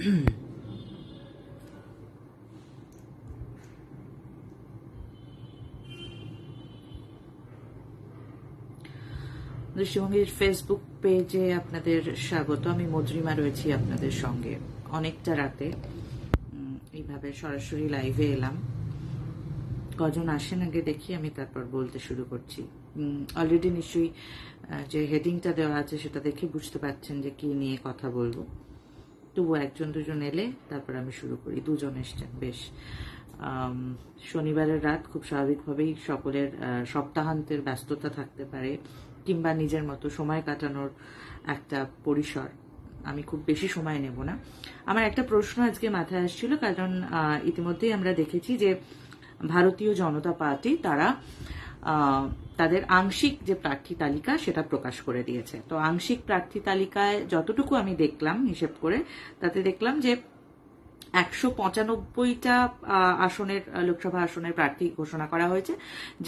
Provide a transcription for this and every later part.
দৃষ্টিভঙ্গির ফেসবুক পেজে আপনাদের স্বাগত। আমি মধুরিমা রয়েছি আপনাদের সঙ্গে। অনেকটা রাতে এইভাবে সরাসরি লাইভে এলাম। কজন আসেন আগে দেখি, আমি তারপর বলতে শুরু করছি। অলরেডি নিশ্চয়ই যে হেডিংটা দেওয়া আছে সেটা দেখে বুঝতে পারছেন যে কি নিয়ে কথা বলব। তবু একজন দুজন এলে তারপর আমি শুরু করি। দুজন এসছেন, বেশ। শনিবারের রাত খুব স্বাভাবিকভাবেই সকলের সপ্তাহান্তের ব্যস্ততা থাকতে পারে কিংবা নিজের মতো সময় কাটানোর একটা পরিসর। আমি খুব বেশি সময় নেব না। আমার একটা প্রশ্ন আজকে মাথায় আসছিল, কারণ ইতিমধ্যেই আমরা দেখেছি যে ভারতীয় জনতা পার্টি, তারা তাদের আংশিক যে প্রার্থী তালিকা সেটা প্রকাশ করে দিয়েছে। তো আংশিক প্রার্থী তালিকায় যতটুকু আমি দেখলাম, হিসেব করে, তাতে দেখলাম যে একশো পঁচানব্বইটা আসনের লোকসভা আসনের প্রার্থী ঘোষণা করা হয়েছে।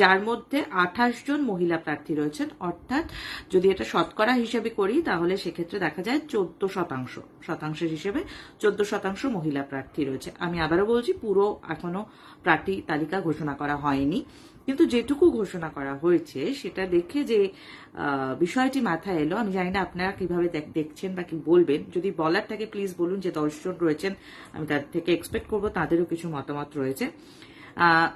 যার মধ্যে আঠাশ জন মহিলা প্রার্থী রয়েছেন। অর্থাৎ যদি এটা শতকরা হিসেবে করি, তাহলে সেক্ষেত্রে দেখা যায় চোদ্দ শতাংশ, শতাংশের হিসেবে চোদ্দ শতাংশ মহিলা প্রার্থী রয়েছে। আমি আবারও বলছি, পুরো এখনও প্রার্থী তালিকা ঘোষণা করা হয়নি। কিন্তু যেটুকু ঘোষণা করা হয়েছে, সেটা দেখে যে বিষয়টি মাথায় এলো। আমি জানি না আপনারা কীভাবে দেখ- দেখছেন বা কি বলবেন। যদি বলার থাকে প্লিজ বলুন যে দশজন রয়েছেন, আমি তার থেকে এক্সপেক্ট করব, তাদেরও কিছু মতামত রয়েছে।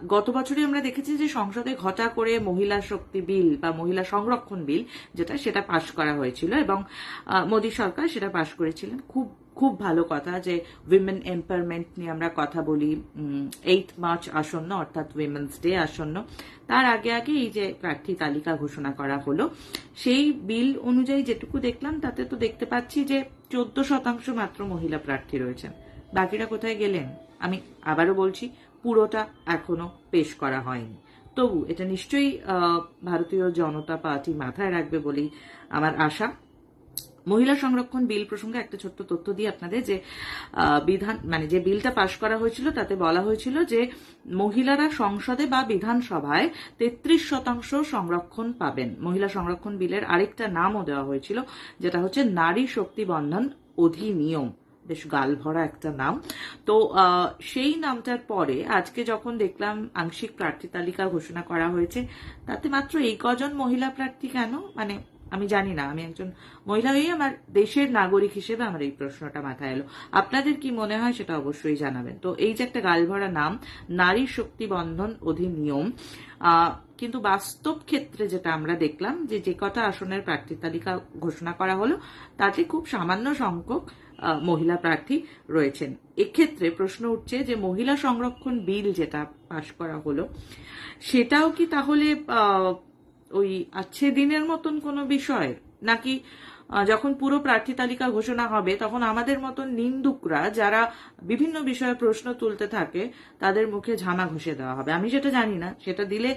গত বছরে আমরা দেখেছি যে সংসদে ঘটা করে মহিলা শক্তি বিল বা মহিলা সংরক্ষণ বিল, যেটা সেটা পাশ করা হয়েছিল এবং মোদী সরকার সেটা পাশ করেছিলেন। খুব খুব ভালো কথা যে উইমেন এম্পাওয়ারমেন্ট নিয়ে আমরা কথা বলি এইট মার্চ আসন্ন, অর্থাৎ উইমেন্স ডে আসন্ন। তার আগে আগে এই যে প্রার্থী তালিকা ঘোষণা করা হলো, সেই বিল অনুযায়ী যেটুকু দেখলাম, তাতে তো দেখতে পাচ্ছি যে চোদ্দ শতাংশ মাত্র মহিলা প্রার্থী রয়েছেন। বাকিরা কোথায় গেলেন? আমি আবারও বলছি, পুরোটা এখনও পেশ করা হয়নি। তবু এটা নিশ্চয়ই ভারতীয় জনতা পার্টি মাথায় রাখবে বলেই আমার আশা। মহিলা সংরক্ষণ বিল প্রসঙ্গে একটা ছোট্ট তথ্য দিয়ে আপনাদের যে বিধান মানে যে বিলটা পাশ করা হয়েছিল, তাতে বলা হয়েছিল যে মহিলারা সংসদে বা বিধানসভায় তেত্রিশ শতাংশ সংরক্ষণ পাবেন। মহিলা সংরক্ষণ বিলের আরেকটা নামও দেওয়া হয়েছিল, যেটা হচ্ছে নারী শক্তি বন্ধন অধিনিয়ম। বেশ গাল ভরা একটা নাম। তো সেই নামটার পরে আজকে যখন দেখলাম আংশিক প্রার্থী তালিকা ঘোষণা করা হয়েছে, তাতে মাত্র এই কজন মহিলা প্রার্থী কেন? মানে আমি জানি না, আমি একজন মহিলা হয়েই আমার দেশের নাগরিক হিসেবে আমার এই প্রশ্নটা মাথায় এলো। আপনাদের কি মনে হয় সেটা অবশ্যই জানাবেন। তো এই যে একটা গালভরা নাম, নারী শক্তি বন্ধন অধিনিয়ম কিন্তু বাস্তব ক্ষেত্রে যেটা আমরা দেখলাম যে যে কটা আসনের প্রার্থী তালিকা ঘোষণা করা হলো, তাতে খুব সামান্য সংখ্যক মহিলা প্রার্থী রয়েছেন। এক্ষেত্রে প্রশ্ন উঠছে যে মহিলা সংরক্ষণ বিল যেটা পাশ করা হলো, সেটাও কি তাহলে ওই আছে দিনের মতন কোনো বিষয়? নাকি যখন পুরো প্রার্থী তালিকা ঘোষণা হবে, তখন আমাদের মতন নিন্দুকরা যারা বিভিন্ন বিষয়ে প্রশ্ন তুলতে থাকে, তাদের মুখে ঝামা ঘষে দেওয়া হবে। আমি যেটা জানি না, সেটা দিলে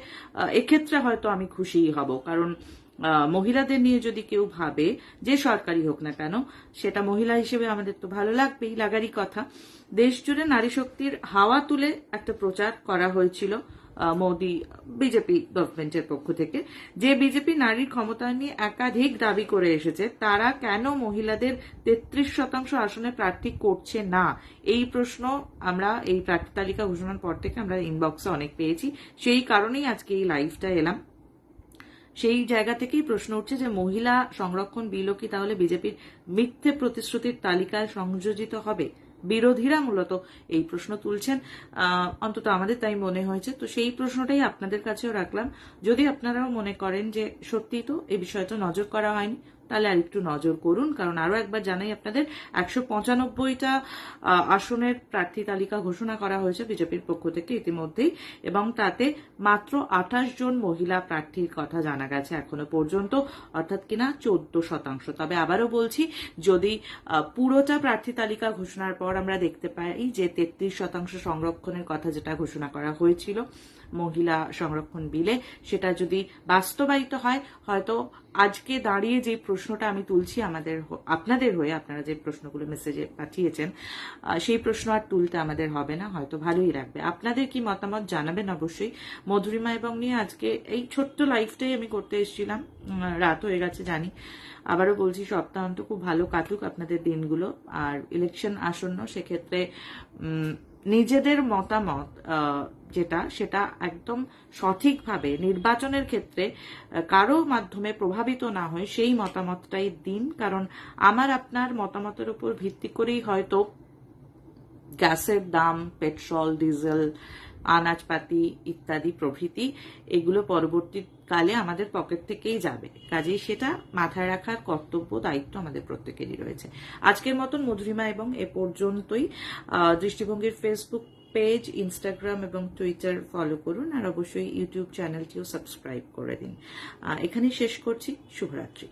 এক্ষেত্রে হয়তো আমি খুশিই হব। কারণ মহিলাদের নিয়ে যদি কেউ ভাবে, যে সরকারি হোক না কেন, সেটা মহিলা হিসেবে আমাদের তো ভালো লাগবেই, লাগারই কথা। দেশ জুড়ে নারী শক্তির হাওয়া তুলে একটা প্রচার করা হয়েছিল। মোদি বিজেপি গভর্নমেন্টের পক্ষ থেকে, যে বিজেপি নারীর ক্ষমতায়ন নিয়ে একাধিক দাবি করে এসেছে, তারা কেন মহিলাদের তেত্রিশ শতাংশ আসনে প্রার্থী করছে না? এই প্রশ্ন আমরা, এই প্রার্থী তালিকা ঘোষণার পর থেকে আমরা ইনবক্সে অনেক পেয়েছি। সেই কারণেই আজকে এই লাইভটা এলাম। সেই জায়গা থেকেই প্রশ্ন উঠছে যে, মহিলা সংরক্ষণ বিলও কি তাহলে বিজেপির মিথ্যে প্রতিশ্রুতির তালিকায় সংযোজিত হবে? বিরোধীরা মূলত এই প্রশ্ন তুলছেন। অন্তত আমাদের তাই মনে হয়েছে। তো সেই প্রশ্নটাই আপনাদের কাছেও রাখলাম। যদি আপনারাও মনে করেন যে সত্যি তো এই বিষয়টা নজর করা হয়নি তাহলে আর একটু নজর করুন, কারণ আরও একবার জানাই আপনাদের, একশো পঁচানব্বইটা আসনের প্রার্থী তালিকা ঘোষণা করা হয়েছে বিজেপির পক্ষ থেকে ইতিমধ্যেই, এবং তাতে মাত্র আঠাশ জন মহিলা প্রার্থীর কথা জানা গেছে এখনও পর্যন্ত, অর্থাৎ কিনা চোদ্দ শতাংশ। তবে আবারও বলছি, যদি পুরোটা প্রার্থী তালিকা ঘোষণার পর আমরা দেখতে পাই যে তেত্রিশ শতাংশ সংরক্ষণের কথা যেটা ঘোষণা করা হয়েছিল মহিলা সংরক্ষণ বিলে, সেটা যদি বাস্তবায়িত হয়, হয়তো আজকে দাঁড়িয়ে যে প্রশ্নটা আমি তুলছি আমাদের আপনাদের হয়ে, আপনারা যে প্রশ্নগুলো মেসেজে পাঠিয়েছেন সেই প্রশ্ন আর তুলতে আমাদের হবে না, হয়তো ভালোই লাগবে। আপনাদের কি মতামত জানাবেন অবশ্যই মধুরিমা এবং নিয়ে আজকে এই ছোট্ট লাইফটাই আমি করতে এসেছিলাম রাত হয়ে গেছে জানি। আবারও বলছি, সপ্তাহান্ত খুব ভালো কাটুক আপনাদের দিনগুলো, আর ইলেকশন আসন্ন সেক্ষেত্রে নিজেদের মতামত যেটা, সেটা একদম সঠিকভাবে নির্বাচনের ক্ষেত্রে কারও মাধ্যমে প্রভাবিত না হয় সেই মতামতটাই দিন। কারণ আমার, আপনার মতামতের উপর ভিত্তি করেই হয়তো গ্যাসের দাম, পেট্রোল, ডিজেল আনাজপাতি ইত্যাদি প্রভৃতি এগুলো পরবর্তীকালে আমাদের পকেট থেকেই যাবে। কাজেই সেটা মাথায় রাখার কর্তব্য দায়িত্ব আমাদের প্রত্যেকেরই রয়েছে। আজকের মতন মধুরিমা এবং এ পর্যন্তই। দৃষ্টিভঙ্গির ফেসবুক পেজ ইনস্টাগ্রাম এবং টুইটার ফলো করুন আর অবশ্যই ইউটিউব চ্যানেলটিও সাবস্ক্রাইব করে দিন। আহ, এখানেই শেষ করছি। শুভরাত্রি।